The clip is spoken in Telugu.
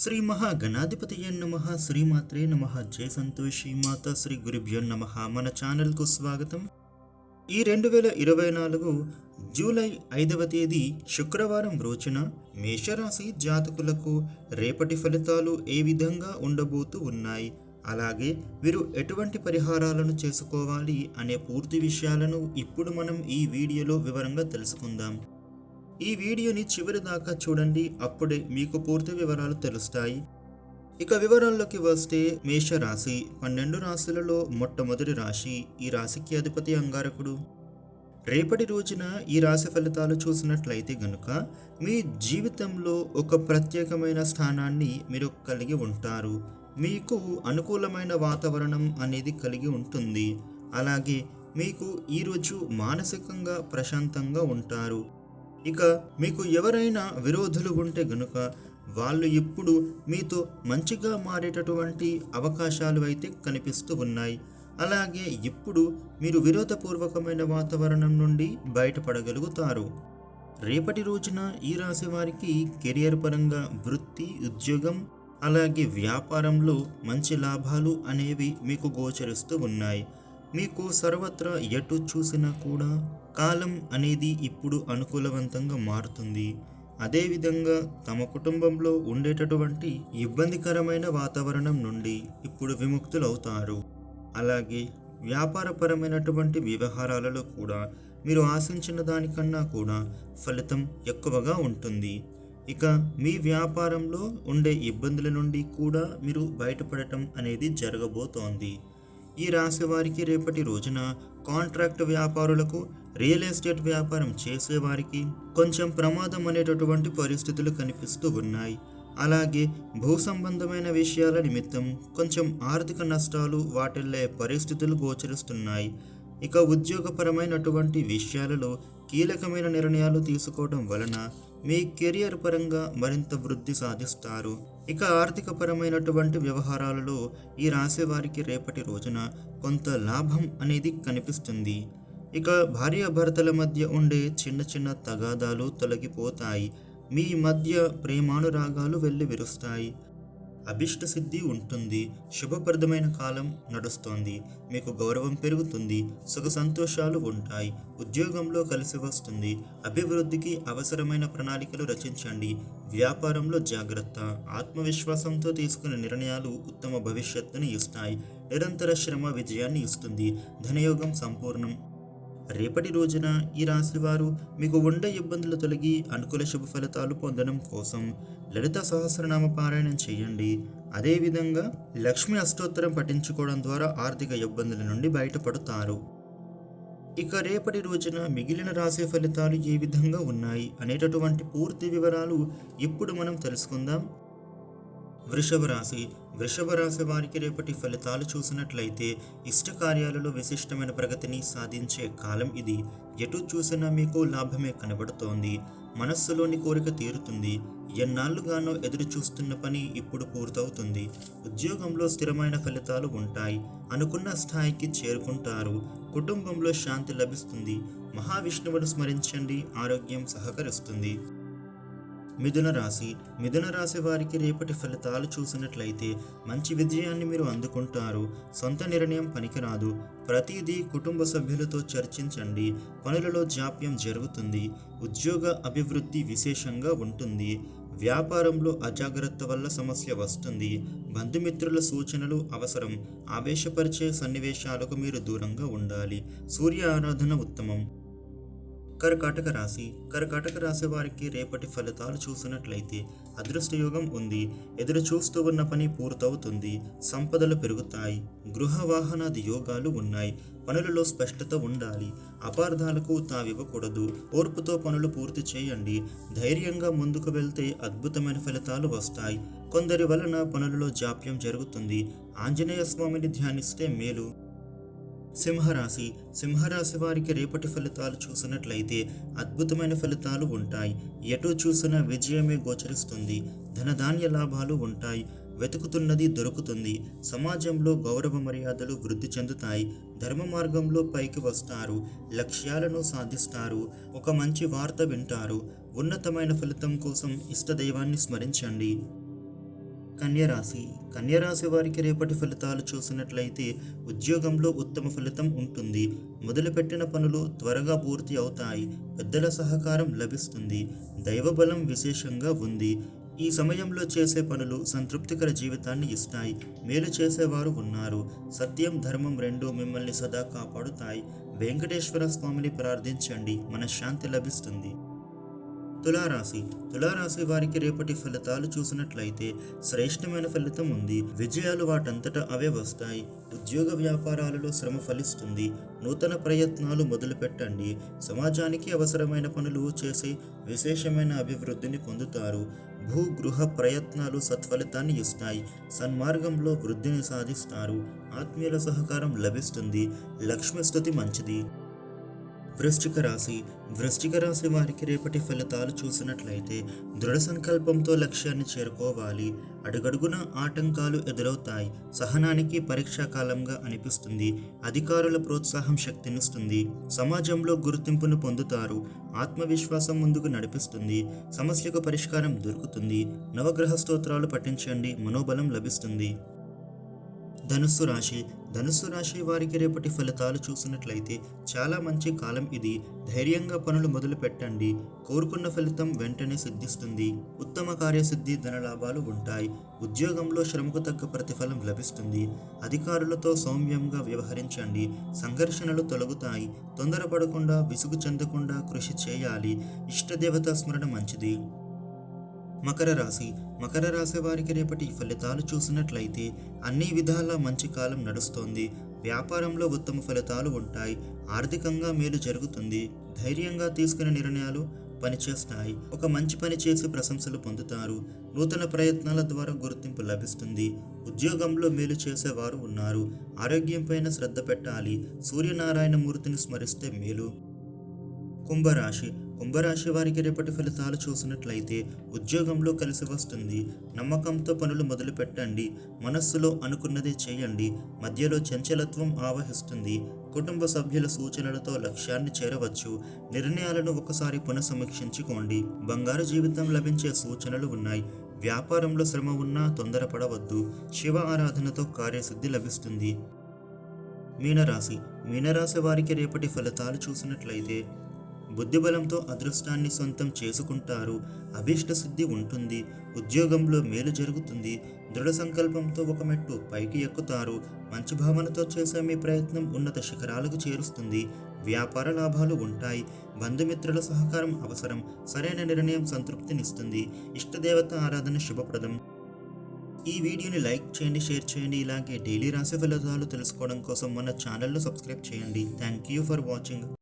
శ్రీ మహాగణాధిపతియ నమ శ్రీమాత్రే నమ జయ సంతోషి మాత శ్రీ గురుభ్యో నమ మన ఛానల్కు స్వాగతం. ఈ రెండు వేల ఇరవై నాలుగు జూలై ఐదవ తేదీ శుక్రవారం రోజున మేషరాశి జాతకులకు రేపటి ఫలితాలు ఏ విధంగా ఉండబోతూ ఉన్నాయి? అలాగే వీరు ఎటువంటి పరిహారాలను చేసుకోవాలి అనే పూర్తి విషయాలను ఇప్పుడు మనం ఈ వీడియోలో వివరంగా తెలుసుకుందాం. ఈ వీడియోని చివరి దాకా చూడండి అప్పుడే మీకు పూర్తి వివరాలు తెలుస్తాయి. ఇక వివరాల్లోకి వస్తే మేషరాశి పన్నెండు రాశులలో మొట్టమొదటి రాశి ఈ రాశికి అధిపతి అంగారకుడు. రేపటి రోజున ఈ రాశి ఫలితాలు చూసినట్లయితే గనుక మీ జీవితంలో ఒక ప్రత్యేకమైన స్థానాన్ని మీరు కలిగి ఉంటారు. మీకు అనుకూలమైన వాతావరణం అనేది కలిగి ఉంటుంది. అలాగే మీకు ఈరోజు మానసికంగా ప్రశాంతంగా ఉంటారు. ఇక మీకు ఎవరైనా విరోధులు ఉంటే గనుక వాళ్ళు ఇప్పుడు మీతో మంచిగా మారేటటువంటి అవకాశాలు అయితే కనిపిస్తూ ఉన్నాయి. అలాగే ఇప్పుడు మీరు విరోధపూర్వకమైన వాతావరణం నుండి బయటపడగలుగుతారు. రేపటి రోజున ఈ రాశి వారికి కెరియర్ పరంగా వృత్తి ఉద్యోగం అలాగే వ్యాపారంలో మంచి లాభాలు అనేవి మీకు గోచరిస్తూ ఉన్నాయి. మీకు సర్వత్రా ఎటు చూసినా కూడా కాలం అనేది ఇప్పుడు అనుకూలవంతంగా మారుతుంది. అదేవిధంగా తమ కుటుంబంలో ఉండేటటువంటి ఇబ్బందికరమైన వాతావరణం నుండి ఇప్పుడు విముక్తులవుతారు అలాగే వ్యాపారపరమైనటువంటి వ్యవహారాలలో కూడా మీరు ఆశించిన దానికన్నా కూడా ఫలితం ఎక్కువగా ఉంటుంది. ఇక మీ వ్యాపారంలో ఉండే ఇబ్బందుల నుండి కూడా మీరు బయటపడటం అనేది జరగబోతోంది. ఈ రాశి వారికి రేపటి రోజున కాంట్రాక్ట్ వ్యాపారులకు రియల్ ఎస్టేట్ వ్యాపారం చేసేవారికి కొంచెం ప్రమాదం అనేటటువంటి పరిస్థితులు కనిపిస్తూ ఉన్నాయి. అలాగే భూ సంబంధమైన విషయాల నిమిత్తం కొంచెం ఆర్థిక నష్టాలు వాటిల్లే పరిస్థితులు గోచరిస్తున్నాయి. ఇక ఉద్యోగపరమైనటువంటి విషయాలలో కీలకమైన నిర్ణయాలు తీసుకోవడం వలన మీ కెరియర్ పరంగా మరింత వృద్ధి సాధిస్తారు. ఇక ఆర్థిక పరమైనటువంటి వ్యవహారాలలో ఈ రాసేవారికి రేపటి రోజున కొంత లాభం అనేది కనిపిస్తుంది. ఇక భార్యాభర్తల మధ్య ఉండే చిన్న చిన్న తగాదాలు తొలగిపోతాయి. మీ మధ్య ప్రేమానురాగాలు వెళ్ళి విరుస్తాయి అభిష్ట సిద్ధి ఉంటుంది. శుభప్రదమైన కాలం నడుస్తోంది. మీకు గౌరవం పెరుగుతుంది. సుఖ సంతోషాలు ఉంటాయి. ఉద్యోగంలో కలిసి వస్తుంది. అభివృద్ధికి అవసరమైన ప్రణాళికలు రచించండి. వ్యాపారంలో జాగ్రత్త. ఆత్మవిశ్వాసంతో తీసుకునే నిర్ణయాలు ఉత్తమ భవిష్యత్తుని ఇస్తాయి. నిరంతర శ్రమ విజయాన్ని ఇస్తుంది. ధనయోగం సంపూర్ణం. రేపటి రోజున ఈ రాశి వారు మీకు ఉండే ఇబ్బందులు తొలగి అనుకూల శుభ ఫలితాలు పొందడం కోసం లలిత సహస్రనామ పారాయణం చేయండి. అదేవిధంగా లక్ష్మీ అష్టోత్తరం పఠించుకోవడం ద్వారా ఆర్థిక ఇబ్బందుల నుండి బయటపడతారు. ఇక రేపటి రోజున మిగిలిన రాశి ఫలితాలు ఏ విధంగా ఉన్నాయి అనేటటువంటి పూర్తి వివరాలు ఇప్పుడు మనం తెలుసుకుందాం. వృషభ రాశి. వృషభ రాశి వారికి రేపటి ఫలితాలు చూసినట్లయితే ఇష్ట కార్యాలలో విశిష్టమైన ప్రగతిని సాధించే కాలం ఇది. ఎటు చూసినా మీకు లాభమే కనబడుతోంది. మనస్సులోని కోరిక తీరుతుంది. ఎన్నాళ్ళుగానో ఎదురు చూస్తున్న పని ఇప్పుడు పూర్తవుతుంది. ఉద్యోగంలో స్థిరమైన ఫలితాలు ఉంటాయి. అనుకున్న స్థాయికి చేరుకుంటారు. కుటుంబంలో శాంతి లభిస్తుంది. మహావిష్ణువును స్మరించండి. ఆరోగ్యం సహకరిస్తుంది. మిథున రాశి. మిథున రాశి వారికి రేపటి ఫలితాలు చూసినట్లయితే మంచి విజయాన్ని మీరు అందుకుంటారు. సొంత నిర్ణయం పనికిరాదు. ప్రతిదీ కుటుంబ సభ్యులతో చర్చించండి. పనులలో జాప్యం జరుగుతుంది. ఉద్యోగ అభివృద్ధి విశేషంగా ఉంటుంది. వ్యాపారంలో అజాగ్రత్త వల్ల సమస్య వస్తుంది. బంధుమిత్రుల సూచనలు అవసరం. ఆవేశపరిచే సన్నివేశాలకు మీరు దూరంగా ఉండాలి. సూర్య ఆరాధన ఉత్తమం. కర్కాటక రాశి. కర్కాటక రాశి వారికి రేపటి ఫలితాలు చూసినట్లయితే అదృష్టయోగం ఉంది. ఎదురు చూస్తూ ఉన్న పని పూర్తవుతుంది. సంపదలు పెరుగుతాయి. గృహ వాహనాది యోగాలు ఉన్నాయి. పనులలో స్పష్టత ఉండాలి. అపార్థాలకు తావివ్వకూడదు. ఓర్పుతో పనులు పూర్తి చేయండి. ధైర్యంగా ముందుకు వెళ్తే అద్భుతమైన ఫలితాలు వస్తాయి. కొందరి వలన పనులలో జాప్యం జరుగుతుంది. ఆంజనేయ స్వామిని ధ్యానిస్తే మేలు. సింహరాశి. సింహరాశి వారికి రేపటి ఫలితాలు చూసినట్లయితే అద్భుతమైన ఫలితాలు ఉంటాయి. ఎటు చూసినా విజయమే గోచరిస్తుంది. ధనధాన్య లాభాలు ఉంటాయి. వెతుకుతున్నది దొరుకుతుంది. సమాజంలో గౌరవ మర్యాదలు వృద్ధి చెందుతాయి. ధర్మ మార్గంలో పైకి వస్తారు. లక్ష్యాలను సాధిస్తారు. ఒక మంచి వార్త వింటారు. ఉన్నతమైన ఫలితం కోసం ఇష్టదైవాన్ని స్మరించండి. కన్యరాశి కన్యరాశి వారికి రేపటి ఫలితాలు చూసినట్లయితే ఉద్యోగంలో ఉత్తమ ఫలితం ఉంటుంది. మొదలుపెట్టిన పనులు త్వరగా పూర్తి అవుతాయి. పెద్దల సహకారం లభిస్తుంది. దైవబలం విశేషంగా ఉంది. ఈ సమయంలో చేసే పనులు సంతృప్తికర జీవితాన్ని ఇస్తాయి. మేలు చేసేవారు ఉన్నారు. సత్యం ధర్మం రెండు మిమ్మల్ని సదా కాపాడుతాయి. వెంకటేశ్వర స్వామిని ప్రార్థించండి. మనశ్శాంతి లభిస్తుంది. తులారాశి. తులారాశి వారికి రేపటి ఫలితాలు చూసినట్లయితే శ్రేష్టమైన ఫలితం ఉంది. విజయాలు వాటంతటా అవే వస్తాయి. ఉద్యోగ వ్యాపారాలలో శ్రమ ఫలిస్తుంది. నూతన ప్రయత్నాలు మొదలుపెట్టండి. సమాజానికి అవసరమైన పనులు చేసి విశేషమైన అభివృద్ధిని పొందుతారు. భూ గృహ ప్రయత్నాలు సత్ఫలితాన్ని ఇస్తాయి. సన్మార్గంలో వృద్ధిని సాధిస్తారు. ఆత్మీయుల సహకారం లభిస్తుంది. లక్ష్మి స్థుతి మంచిది. వృశ్చిక రాశి. వృశ్చిక రాశి వారికి రేపటి ఫలితాలు చూసినట్లయితే దృఢ సంకల్పంతో లక్ష్యాన్ని చేరుకోవాలి. అడుగడుగున ఆటంకాలు ఎదురవుతాయి. సహనానికి పరీక్షా కాలంగా అనిపిస్తుంది. అధికారుల ప్రోత్సాహం శక్తినిస్తుంది. సమాజంలో గుర్తింపును పొందుతారు. ఆత్మవిశ్వాసం ముందుకు నడిపిస్తుంది. సమస్యకు పరిష్కారం దొరుకుతుంది. నవగ్రహ స్తోత్రాలు పఠించండి. మనోబలం లభిస్తుంది. ధనుస్సు రాశి. ధనుస్సు రాశి వారికి రేపటి ఫలితాలు చూసినట్లయితే చాలా మంచి కాలం ఇది. ధైర్యంగా పనులు మొదలు పెట్టండి. కోరుకున్న ఫలితం వెంటనే సిద్ధిస్తుంది. ఉత్తమ కార్యసిద్ధి ధనలాభాలు ఉంటాయి. ఉద్యోగంలో శ్రమకు తగ్గ ప్రతిఫలం లభిస్తుంది. అధికారులతో సౌమ్యంగా వ్యవహరించండి. సంఘర్షణలు తొలగుతాయి. తొందరపడకుండా విసుగు చెందకుండా కృషి చేయాలి. ఇష్టదేవత స్మరణ మంచిది. మకర రాశి. మకర రాశి వారికి రేపటి ఫలితాలు చూసినట్లయితే అన్ని విధాల మంచి కాలం నడుస్తోంది. వ్యాపారంలో ఉత్తమ ఫలితాలు ఉంటాయి. ఆర్థికంగా మేలు జరుగుతుంది. ధైర్యంగా తీసుకునే నిర్ణయాలు పనిచేస్తాయి. ఒక మంచి పని చేసి ప్రశంసలు పొందుతారు. నూతన ప్రయత్నాల ద్వారా గుర్తింపు లభిస్తుంది. ఉద్యోగంలో మేలు చేసేవారు ఉన్నారు. ఆరోగ్యంపైన శ్రద్ధ పెట్టాలి. సూర్యనారాయణ మూర్తిని స్మరిస్తే మేలు. కుంభరాశి. కుంభరాశి వారికి రేపటి ఫలితాలు చూసినట్లయితే ఉద్యోగంలో కలిసి వస్తుంది. నమ్మకంతో పనులు మొదలు పెట్టండి. మనస్సులో అనుకున్నదే చేయండి. మధ్యలో చంచలత్వం ఆవహిస్తుంది. కుటుంబ సభ్యుల సూచనలతో లక్ష్యాన్ని చేరవచ్చు. నిర్ణయాలను ఒకసారి పునఃసమీక్షించుకోండి. బంగారు జీవితం లభించే సూచనలు ఉన్నాయి. వ్యాపారంలో శ్రమ ఉన్నా తొందరపడవద్దు. శివ ఆరాధనతో కార్యసిద్ధి లభిస్తుంది. మీనరాశి. మీనరాశి వారికి రేపటి ఫలితాలు చూసినట్లయితే బుద్ధిబలంతో అదృష్టాన్ని సొంతం చేసుకుంటారు. అభీష్ట సిద్ధి ఉంటుంది. ఉద్యోగంలో మేలు జరుగుతుంది. దృఢ సంకల్పంతో ఒక మెట్టు పైకి ఎక్కుతారు. మంచి భావనతో చేసే మీ ప్రయత్నం ఉన్నత శిఖరాలకు చేరుస్తుంది. వ్యాపార లాభాలు ఉంటాయి. బంధుమిత్రుల సహకారం అవసరం. సరైన నిర్ణయం సంతృప్తినిస్తుంది. ఇష్టదేవత ఆరాధన శుభప్రదం. ఈ వీడియోని లైక్ చేయండి షేర్ చేయండి. ఇలాగే డైలీ రాశి ఫలితాలు తెలుసుకోవడం కోసం మన ఛానల్ను సబ్స్క్రైబ్ చేయండి. Thank you for watching.